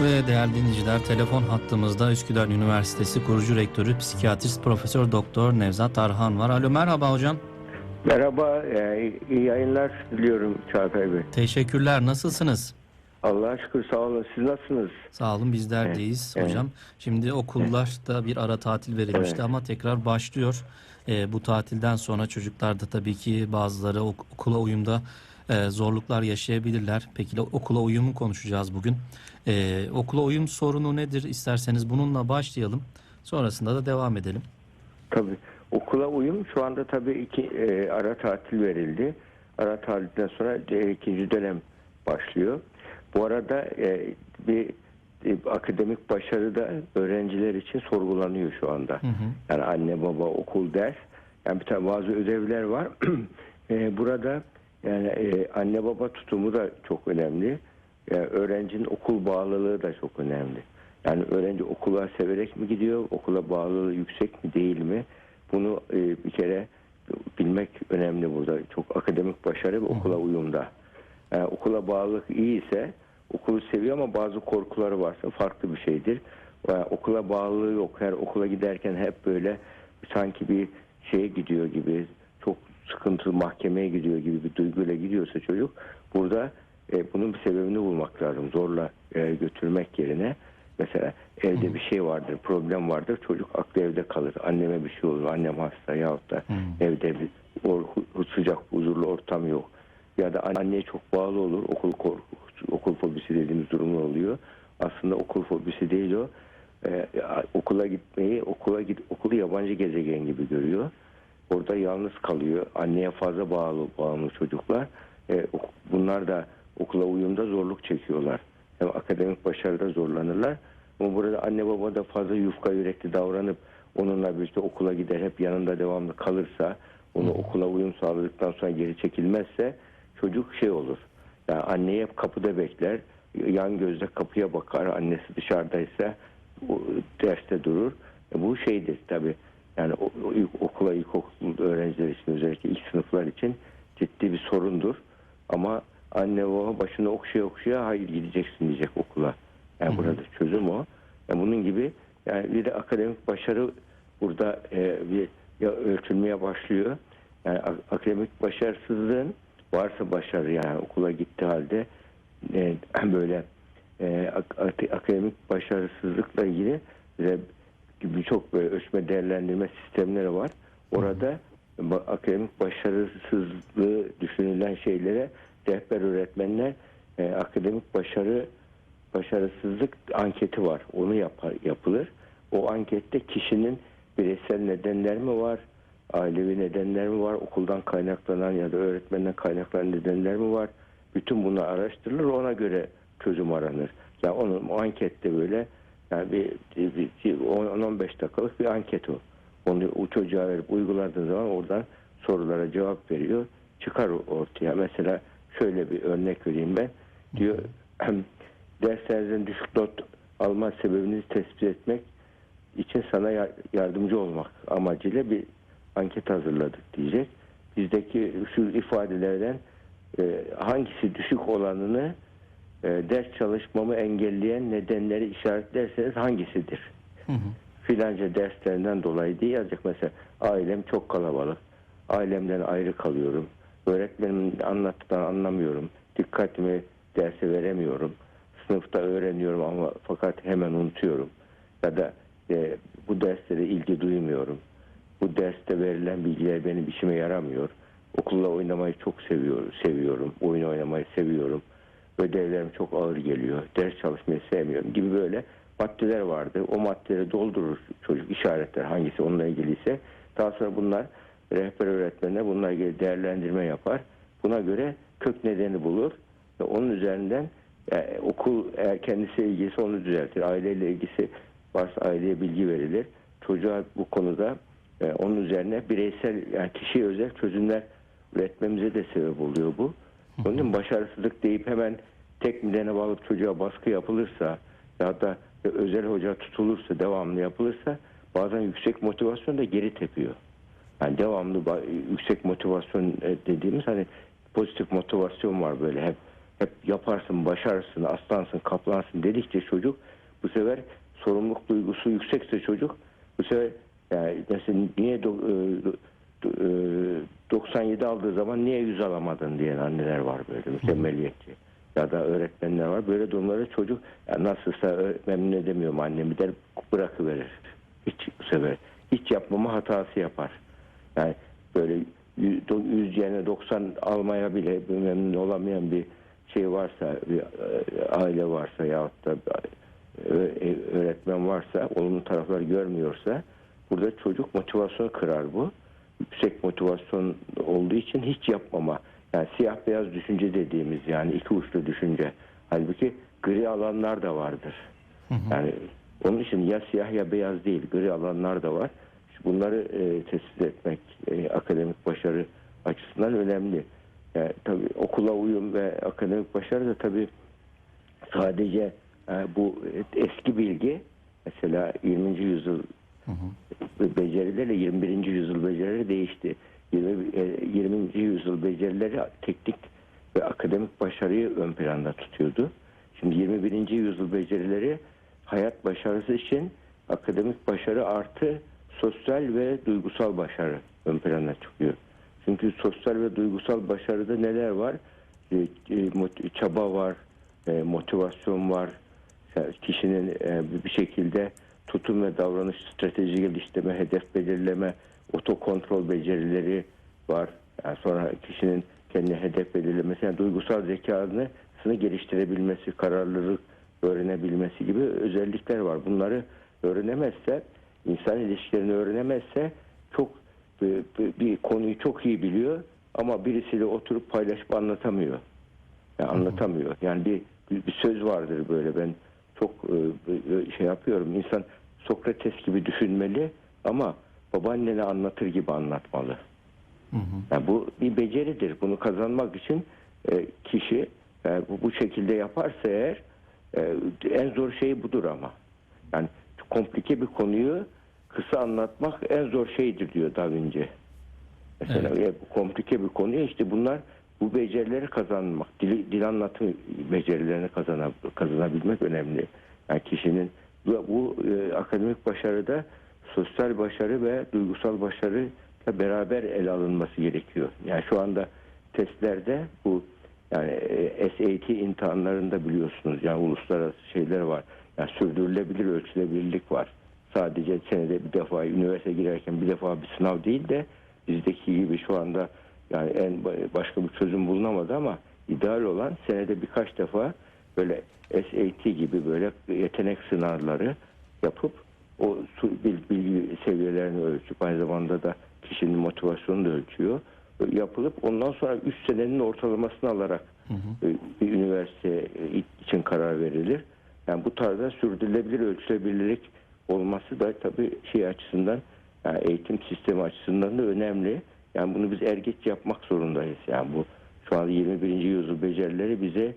Ve değerli dinleyiciler telefon hattımızda Üsküdar Üniversitesi kurucu rektörü psikiyatrist Profesör Doktor Nevzat Arhan var. Alo merhaba hocam. Merhaba, e, iyi yayınlar diliyorum Çağatay Bey. Teşekkürler. Nasılsınız? Allah'a şükür sağ olun. Siz nasılsınız? Sağ olun bizler deyiz evet. hocam. Şimdi okullarda bir ara tatil verilmişti Evet. ama tekrar başlıyor. Ee, bu tatilden sonra çocuklar da tabii ki bazıları ok- okula uyumda e, zorluklar yaşayabilirler. Peki de okula uyumu konuşacağız bugün. Ee, okula uyum sorunu nedir? İsterseniz bununla başlayalım. Sonrasında da devam edelim. Tabii. Okula uyum şu anda tabii iki e, ara tatil verildi. Ara tatilden sonra e, ikinci dönem başlıyor. Bu arada e, bir e, akademik başarı da öğrenciler için sorgulanıyor şu anda. Hı hı. Yani anne baba okul ders. Yani bir tane bazı ödevler var. E, burada yani e, anne baba tutumu da çok önemli. Yani öğrencinin okul bağlılığı da çok önemli. Yani öğrenci okula severek mi gidiyor, okula bağlılığı yüksek mi değil mi? Bunu e, bir kere bilmek önemli burada. Çok akademik başarı ve okula uyumda. Yani okula bağlılık iyi ise okulu seviyor ama bazı korkuları varsa farklı bir şeydir. Yani okula bağlılığı yok. Her okula giderken hep böyle sanki bir şeye gidiyor gibi çok sıkıntılı mahkemeye gidiyor gibi bir duyguyla gidiyorsa çocuk burada e, bunun bir sebebini bulmak lazım. Zorla e, götürmek yerine mesela evde bir şey vardır, problem vardır. Çocuk aklı evde kalır. Anneme bir şey olur, annem hasta yahut da evde bir or, sıcak, huzurlu ortam yok. Ya da anneye çok bağlı olur. Okul korku, okul fobisi dediğimiz durumlar oluyor. Aslında okul fobisi değil o. E, okula gitmeyi, okula git, okulu yabancı gezegen gibi görüyor. Orada yalnız kalıyor. Anneye fazla bağlı bağımlı çocuklar. E, bunlar da okula uyumda zorluk çekiyorlar. Hem akademik başarıda zorlanırlar. Ama burada anne baba da fazla yufka yürekli davranıp onunla birlikte okula gider hep yanında devamlı kalırsa onu okula uyum sağladıktan sonra geri çekilmezse çocuk şey olur. Yani anneyi hep kapıda bekler. Yan gözle kapıya bakar. Annesi dışarıdaysa o derste durur. E, bu şeydir tabii. Yani o, o ilk- okula ilkokul öğrenciler için özellikle ilk sınıflar için ciddi bir sorundur. Ama anne baba başını okşaya okşaya hayır gideceksin diyecek okula. Yani burada çözüm o. Yani bunun gibi yani bir de akademik başarı burada e, bir ya ölçülmeye başlıyor. Yani akademik başarısızlığın varsa başarı yani okula gitti halde e, böyle e, ak- ak- akademik başarısızlıkla ilgili birçok böyle ölçme değerlendirme sistemleri var. Orada akademik başarısızlığı düşünülen şeylere rehber öğretmenler e, akademik başarı başarısızlık anketi var. Onu yapar, yapılır. O ankette kişinin bireysel nedenler mi var, ailevi nedenler mi var, okuldan kaynaklanan ya da öğretmenden kaynaklanan nedenler mi var? Bütün bunlar araştırılır, ona göre çözüm aranır. Yani onun o ankette böyle yani bir, bir, bir 10-15 dakikalık bir anket o. Onu o çocuğa verip uyguladığın zaman oradan sorulara cevap veriyor. Çıkar ortaya. Mesela şöyle bir örnek vereyim ben. Diyor derslerinizden düşük not alma sebebinizi tespit etmek için sana ya- yardımcı olmak amacıyla bir anket hazırladık diyecek. Bizdeki şu ifadelerden e, hangisi düşük olanını e, ders çalışmamı engelleyen nedenleri işaretlerseniz hangisidir? Hı hı. filanca derslerinden dolayı diye yazacak. Mesela ailem çok kalabalık. Ailemden ayrı kalıyorum. Öğretmenim anlattıklarını anlamıyorum. Dikkatimi derse veremiyorum. Sınıfta öğreniyorum ama fakat hemen unutuyorum. Ya da e, bu derslere ilgi duymuyorum. Bu derste verilen bilgiler benim işime yaramıyor. Okulla oynamayı çok seviyorum, seviyorum. Oyun oynamayı seviyorum. Ödevlerim çok ağır geliyor. Ders çalışmayı sevmiyorum gibi böyle maddeler vardı. O maddeleri doldurur çocuk işaretler hangisi onunla ilgiliyse. Daha sonra bunlar rehber öğretmenler bununla ilgili değerlendirme yapar. Buna göre kök nedeni bulur ve onun üzerinden e, okul eğer kendisi ilgisi onu düzeltir. Aileyle ilgisi varsa aileye bilgi verilir. Çocuğa bu konuda e, onun üzerine bireysel yani kişiye özel çözümler üretmemize de sebep oluyor bu. Onun için başarısızlık deyip hemen tek nedene bağlı çocuğa baskı yapılırsa ya da özel hoca tutulursa devamlı yapılırsa bazen yüksek motivasyon da geri tepiyor. Yani devamlı yüksek motivasyon e, dediğimiz hani pozitif motivasyon var böyle hep hep yaparsın, başarırsın, aslansın, kaplansın dedikçe çocuk bu sefer sorumluluk duygusu yüksekse çocuk bu sefer yani mesela niye do- e, do- e, 97 aldığı zaman niye 100 alamadın diyen anneler var böyle mükemmeliyetçi ya da öğretmenler var. Böyle durumlarda çocuk ya nasılsa memnun edemiyorum annemi der bırakıverir. Hiç bu sefer hiç yapmama hatası yapar. Yani böyle 100 yerine 90 almaya bile memnun olamayan bir şey varsa, bir e, aile varsa yahut da bir, e, öğretmen varsa, olumlu taraflar görmüyorsa burada çocuk motivasyonu kırar bu. Yüksek motivasyon olduğu için hiç yapmama. Yani siyah beyaz düşünce dediğimiz yani iki uçlu düşünce. Halbuki gri alanlar da vardır. Yani onun için ya siyah ya beyaz değil gri alanlar da var. Bunları e, tespit etmek e, akademik başarı açısından önemli. Yani, tabii okula uyum ve akademik başarı da tabii sadece e, bu eski bilgi mesela 20. yüzyıl becerilerle 21. yüzyıl becerileri değişti. 20, e, 20. yüzyıl becerileri teknik ve akademik başarıyı ön planda tutuyordu. Şimdi 21. yüzyıl becerileri hayat başarısı için akademik başarı artı sosyal ve duygusal başarı ön plana çıkıyor. Çünkü sosyal ve duygusal başarıda neler var? E, e, Çaba var, e, motivasyon var, kişinin e, bir şekilde tutum ve davranış strateji geliştirme, hedef belirleme, otokontrol becerileri var. Yani sonra kişinin kendi hedef belirlemesi, yani duygusal zekanı geliştirebilmesi, kararlılık öğrenebilmesi gibi özellikler var. Bunları öğrenemezse, insan ilişkilerini öğrenemezse çok bir, bir- konuyu çok iyi biliyor ama birisiyle oturup paylaşıp anlatamıyor. Yani anlatamıyor. Yani bir bir söz vardır böyle ben çok e, şey yapıyorum. İnsan Sokrates gibi düşünmeli ama babaannene anlatır gibi anlatmalı. Yani bu bir beceridir. Bunu kazanmak için e, kişi e, bu, bu şekilde yaparsa eğer e, en zor şey budur ama. Yani komplike bir konuyu kısa anlatmak en zor şeydir diyor Da Vinci. Mesela e, bu komplike bir konuyu işte bunlar bu becerileri kazanmak, dil, dil anlatım becerilerini kazana, kazanabilmek önemli. Yani kişinin bu, bu e, akademik başarıda sosyal başarı ve duygusal başarıyla beraber ele alınması gerekiyor. Yani şu anda testlerde bu yani e, SAT imtihanlarında biliyorsunuz yani uluslararası şeyler var. Yani sürdürülebilir ölçülebilirlik var. Sadece senede bir defa üniversite girerken bir defa bir sınav değil de bizdeki gibi şu anda yani en ba- başka bir çözüm bulunamadı ama ideal olan senede birkaç defa böyle SAT gibi böyle yetenek sınavları yapıp o bilgi seviyelerini ölçüp aynı zamanda da kişinin motivasyonunu da ölçüyor. Yapılıp ondan sonra 3 senenin ortalamasını alarak e, bir üniversite e, için karar verilir. Yani bu tarzda sürdürülebilir ölçülebilirlik olması da tabii şey açısından yani eğitim sistemi açısından da önemli. Yani bunu biz er geç yapmak zorundayız. Yani bu şu an 21. yüzyıl becerileri bize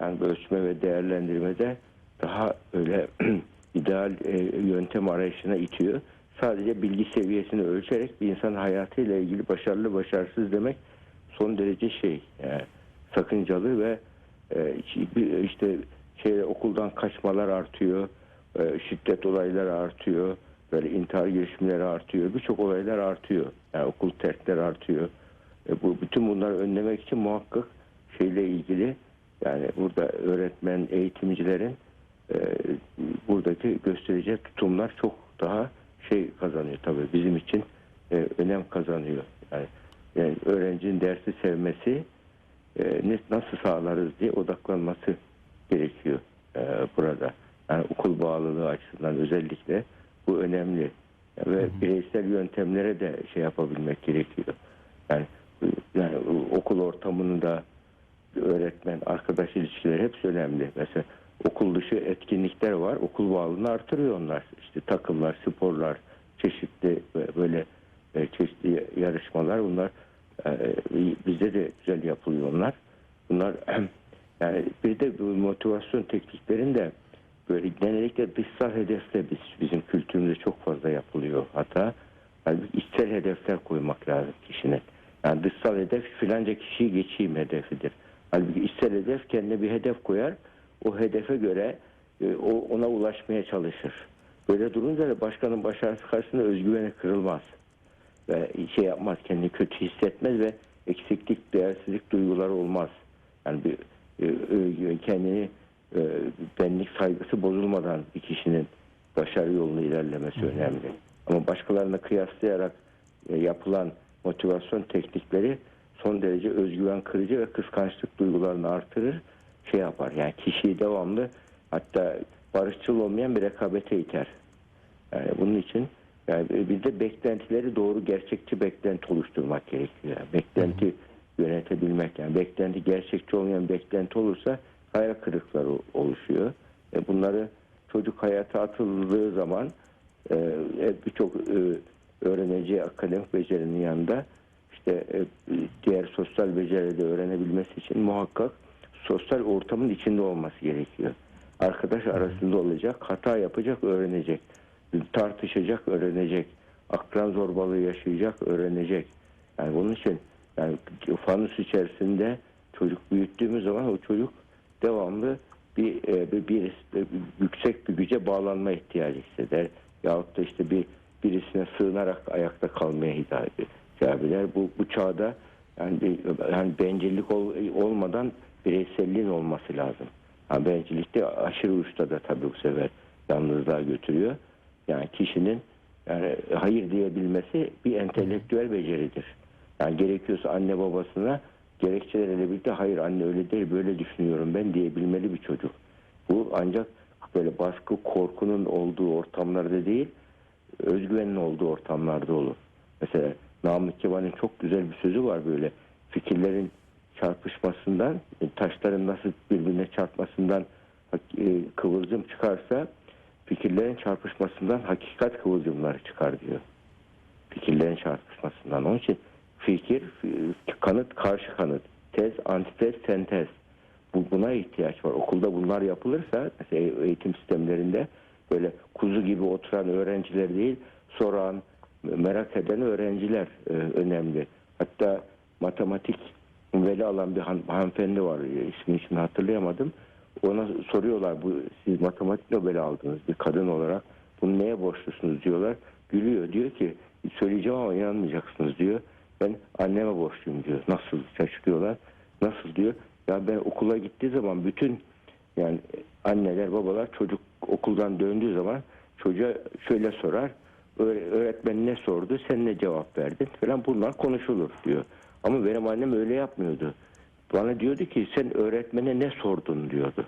yani ölçme ve değerlendirmede daha öyle ideal e, yöntem arayışına itiyor. Sadece bilgi seviyesini ölçerek bir insanın hayatıyla ilgili başarılı başarısız demek son derece şey yani sakıncalı ve e, işte şey okuldan kaçmalar artıyor, e, şiddet olayları artıyor, böyle intihar girişimleri artıyor, birçok olaylar artıyor. Yani okul terkleri artıyor. E, bu bütün bunları önlemek için muhakkak şeyle ilgili yani burada öğretmen, eğitimcilerin e, buradaki göstereceği tutumlar çok daha şey kazanıyor tabii bizim için e, önem kazanıyor. Yani, yani öğrencinin dersi sevmesi e, nasıl sağlarız diye odaklanması gerekiyor e, burada. Yani okul bağlılığı açısından özellikle bu önemli. Ve bireysel yöntemlere de şey yapabilmek gerekiyor. Yani yani okul ortamında öğretmen, arkadaş ilişkileri hepsi önemli. Mesela okul dışı etkinlikler var. Okul bağlılığını artırıyor onlar. İşte takımlar, sporlar, çeşitli böyle e, çeşitli yarışmalar bunlar e, bizde de güzel yapılıyor onlar. Bunlar yani bir de motivasyon tekniklerinde böyle genellikle dışsal hedefle biz, bizim kültürümüzde çok fazla yapılıyor hata. Yani içsel hedefler koymak lazım kişinin. Yani dışsal hedef filanca kişiyi geçeyim hedefidir. Halbuki içsel hedef kendine bir hedef koyar. O hedefe göre e, o ona ulaşmaya çalışır. Böyle durunca da başkanın başarısı karşısında özgüveni kırılmaz. Ve şey yapmaz, kendini kötü hissetmez ve eksiklik, değersizlik duyguları olmaz. Yani bir e, kendini e, benlik saygısı bozulmadan bir kişinin başarı yolunda ilerlemesi önemli. Ama başkalarına kıyaslayarak e, yapılan motivasyon teknikleri son derece özgüven kırıcı ve kıskançlık duygularını artırır. Şey yapar yani kişiyi devamlı hatta barışçıl olmayan bir rekabete iter. Yani bunun için yani bir de beklentileri doğru gerçekçi beklenti oluşturmak gerekiyor. Yani beklenti yönetebilmek yani beklenti gerçekçi olmayan beklenti olursa hayal kırıkları oluşuyor. E bunları çocuk hayata atıldığı zaman e, birçok e, öğreneceği akademik becerinin yanında işte e, diğer sosyal becerileri öğrenebilmesi için muhakkak sosyal ortamın içinde olması gerekiyor. Arkadaş arasında olacak, hata yapacak, öğrenecek. Tartışacak, öğrenecek. Akran zorbalığı yaşayacak, öğrenecek. Yani bunun için yani fanus içerisinde çocuk büyüttüğümüz zaman o çocuk devamlı bir, e, bir, bir, bir yüksek bir güce bağlanma ihtiyacı hisseder. Yahut da işte bir birisine sığınarak ayakta kalmaya hitap eder. Bu, bu çağda yani, yani bencillik ol, olmadan bireyselliğin olması lazım. Yani bencillikte aşırı uçta da tabii bu sefer yalnızlığa götürüyor. Yani kişinin yani hayır diyebilmesi bir entelektüel beceridir. Yani gerekiyorsa anne babasına gerekçelerle birlikte hayır anne öyle değil böyle düşünüyorum ben diyebilmeli bir çocuk. Bu ancak böyle baskı korkunun olduğu ortamlarda değil özgüvenin olduğu ortamlarda olur. Mesela Namık Kemal'in çok güzel bir sözü var böyle fikirlerin çarpışmasından e, taşların nasıl birbirine çarpmasından e, kıvılcım çıkarsa fikirlerin çarpışmasından hakikat kıvılcımları çıkar diyor. Fikirlerin çarpışmasından. Onun için fikir, kanıt, karşı kanıt, tez, antitez, sentez. Bu, buna ihtiyaç var. Okulda bunlar yapılırsa mesela eğitim sistemlerinde böyle kuzu gibi oturan öğrenciler değil, soran, merak eden öğrenciler e, önemli. Hatta matematik veli alan bir han, hanımefendi var. İsmini şimdi hatırlayamadım. Ona soruyorlar bu siz matematik Nobel aldınız bir kadın olarak. Bunu neye borçlusunuz diyorlar. Gülüyor. Diyor ki söyleyeceğim ama inanmayacaksınız diyor. Ben anneme borçluyum diyor. Nasıl şaşırıyorlar. Nasıl diyor. Ya ben okula gittiği zaman bütün yani anneler babalar çocuk okuldan döndüğü zaman çocuğa şöyle sorar. Öğretmen ne sordu sen ne cevap verdin falan bunlar konuşulur diyor. Ama benim annem öyle yapmıyordu. Bana diyordu ki sen öğretmene ne sordun diyordu.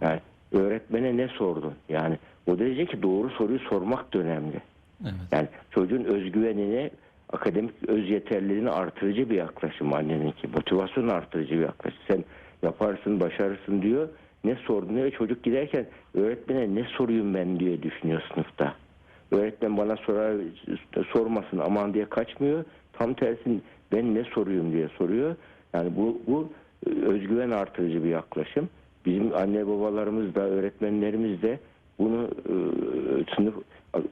Yani öğretmene ne sordun? Yani o derece ki doğru soruyu sormak da önemli. Evet. Yani çocuğun özgüvenini, akademik öz yeterliliğini artırıcı bir yaklaşım anneninki. Motivasyon artırıcı bir yaklaşım. Sen yaparsın, başarırsın diyor. Ne sordun diyor. Çocuk giderken öğretmene ne soruyum ben diye düşünüyor sınıfta. Öğretmen bana sorar, sormasın aman diye kaçmıyor. Tam tersi ben ne soruyum diye soruyor. Yani bu, bu özgüven artırıcı bir yaklaşım. Bizim anne babalarımız da öğretmenlerimiz de bunu e, sınıf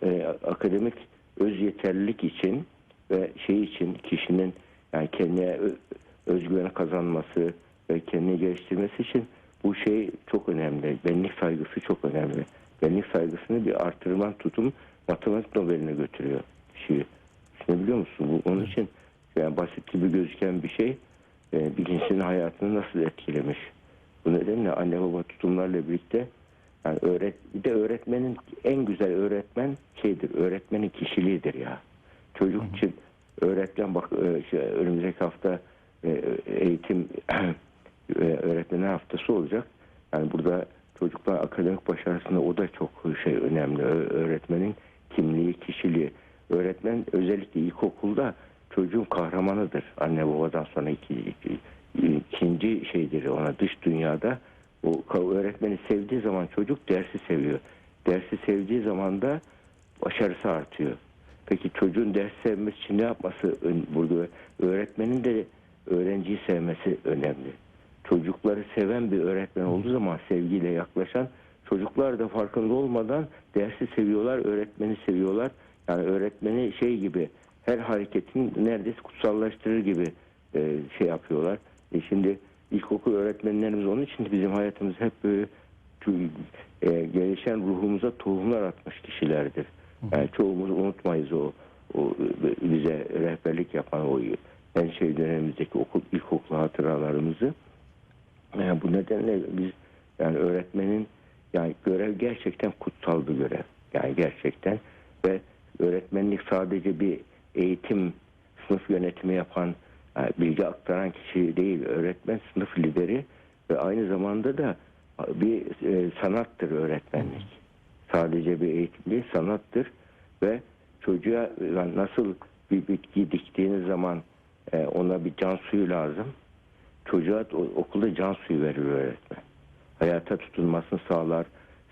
e, akademik öz yeterlilik için ve şey için kişinin yani kendine özgüven kazanması ve kendini geliştirmesi için bu şey çok önemli. Benlik saygısı çok önemli. Benlik saygısını bir artırman tutum matematik Nobel'ine götürüyor kişiyi. Düşünebiliyor musun? Bu, onun için yani basit gibi gözüken bir şey e, bir kişinin hayatını nasıl etkilemiş. Bu nedenle anne baba tutumlarla birlikte yani öğret bir de öğretmenin en güzel öğretmen şeydir. Öğretmenin kişiliğidir ya. Çocuk için öğretmen bak e, şey, önümüzdeki hafta e, eğitim e, öğretmenler haftası olacak. Yani burada çocuklar akademik başarısında o da çok şey önemli. Öğretmenin kimliği, kişiliği. Öğretmen özellikle ilkokulda çocuğun kahramanıdır. Anne babadan sonra iki, iki- ikinci şeydir ona dış dünyada. O öğretmeni sevdiği zaman çocuk dersi seviyor. Dersi sevdiği zaman da başarısı artıyor. Peki çocuğun ders sevmesi için ne yapması burada? Öğretmenin de öğrenciyi sevmesi önemli. Çocukları seven bir öğretmen olduğu zaman sevgiyle yaklaşan çocuklar da farkında olmadan dersi seviyorlar, öğretmeni seviyorlar. Yani öğretmeni şey gibi her hareketin neredeyse kutsallaştırır gibi e, şey yapıyorlar. E şimdi ilkokul öğretmenlerimiz onun için bizim hayatımız hep böyle e, gelişen ruhumuza tohumlar atmış kişilerdir. Yani çoğumuz unutmayız o, o e, bize rehberlik yapan o en şey dönemimizdeki okul ilkokul hatıralarımızı. Yani bu nedenle biz yani öğretmenin yani görev gerçekten kutsal bir görev. Yani gerçekten ve öğretmenlik sadece bir eğitim sınıf yönetimi yapan yani bilgi aktaran kişi değil. Öğretmen sınıf lideri ve aynı zamanda da bir e, sanattır öğretmenlik. Sadece bir eğitim değil sanattır ve çocuğa yani nasıl bir bitki diktiğiniz zaman e, ona bir can suyu lazım. Çocuğa okulda can suyu verir öğretmen. Hayata tutunmasını sağlar.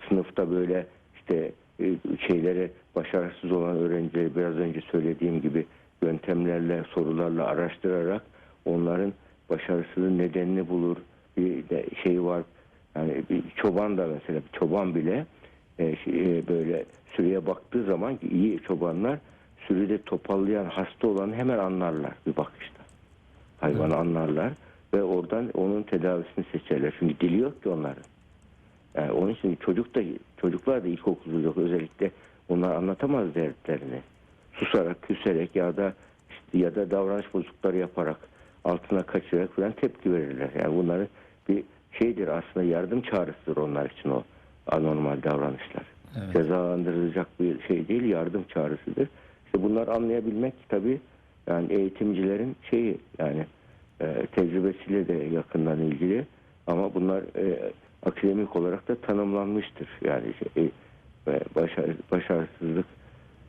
Sınıfta böyle işte e, şeyleri başarısız olan öğrencileri biraz önce söylediğim gibi yöntemlerle, sorularla araştırarak onların başarısının nedenini bulur. Bir de şey var. Yani bir çoban da mesela bir çoban bile e, şey, e, böyle sürüye baktığı zaman ki iyi çobanlar sürüde topallayan hasta olanı hemen anlarlar bir bakışta. Hayvanı anlarlar ve oradan onun tedavisini seçerler. Çünkü dili yok ki onların. Yani onun için çocuk da çocuklar da ilkokulda özellikle onlar anlatamaz dertlerini. Susarak, küserek ya da işte ya da davranış bozuklukları yaparak altına kaçırarak falan tepki verirler. Yani bunların bir şeydir aslında yardım çağrısıdır onlar için o anormal davranışlar. Evet. Cezalandırılacak bir şey değil yardım çağrısıdır. İşte bunları anlayabilmek tabii yani eğitimcilerin şeyi yani e, tecrübesiyle de yakından ilgili ama bunlar e, akademik olarak da tanımlanmıştır. Yani şey, e, başar, başarısızlık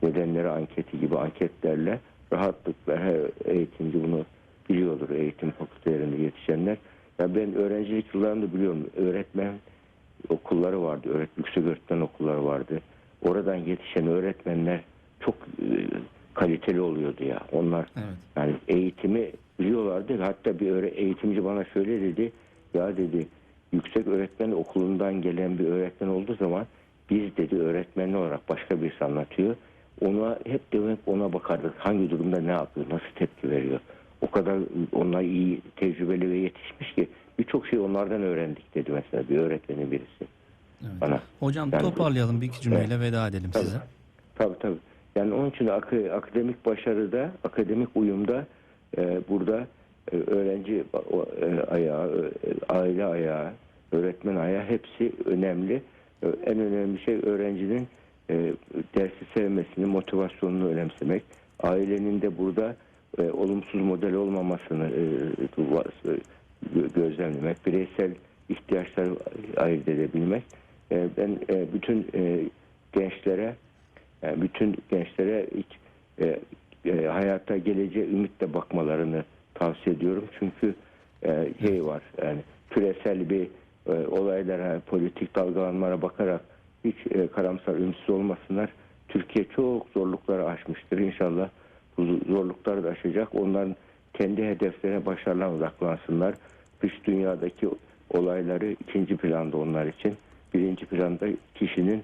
nedenleri anketi gibi anketlerle rahatlıkla her eğitimci bunu biliyordur eğitim fakültelerinde yetişenler. Ya ben öğrencilik yıllarında biliyorum öğretmen okulları vardı, öğret, yüksek öğretmen okulları vardı. Oradan yetişen öğretmenler çok e, kaliteli oluyordu ya. Onlar Evet. yani eğitimi biliyorlardı. Hatta bir eğitimci bana şöyle dedi. Ya dedi yüksek öğretmen okulundan gelen bir öğretmen olduğu zaman biz dedi öğretmen olarak başka birisi anlatıyor. Ona hep demek ona bakardık. Hangi durumda ne yapıyor, nasıl tepki veriyor. O kadar onlar iyi, tecrübeli ve yetişmiş ki birçok şey onlardan öğrendik dedi mesela bir öğretmenin birisi Evet. bana. Hocam Yani- toparlayalım bir iki cümleyle veda edelim Tabii. size. Tabii tabii. Yani onun için ak- akademik başarıda, akademik uyumda e, burada e, öğrenci e, ayağı, e, aile ayağı, öğretmen ayağı hepsi önemli. E, en önemli şey öğrencinin e, dersi sevmesini, motivasyonunu önemsemek. Ailenin de burada e, olumsuz model olmamasını e, e, gö- gözlemlemek, bireysel ihtiyaçları ayırt edebilmek. E, ben e, bütün e, gençlere yani bütün gençlere hiç, e, e, hayata geleceğe ümitle bakmalarını tavsiye ediyorum. Çünkü e, şey var yani küresel bir e, olaylara, politik dalgalanmalara bakarak hiç e, karamsar, ümitsiz olmasınlar. Türkiye çok zorlukları aşmıştır. İnşallah bu zorlukları da aşacak. Onların kendi hedeflerine başarılar odaklansınlar. Dış dünyadaki olayları ikinci planda onlar için. Birinci planda kişinin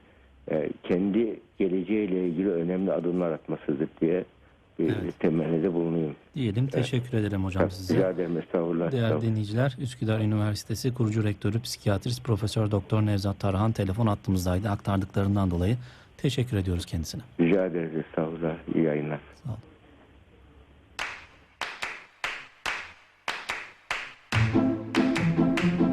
e, kendi geleceğiyle ilgili önemli adımlar atmasıdır diye bir Evet. temennide bulunayım. Diyelim teşekkür ederim hocam size. Rica ederim estağfurullah. Değerli estağfurullah. dinleyiciler, Üsküdar Üniversitesi kurucu rektörü, psikiyatrist Profesör Doktor Nevzat Tarhan telefon attığımızdaydı. Aktardıklarından dolayı teşekkür ediyoruz kendisine. Rica ederiz estağfurullah. İyi yayınlar. Sağ olun.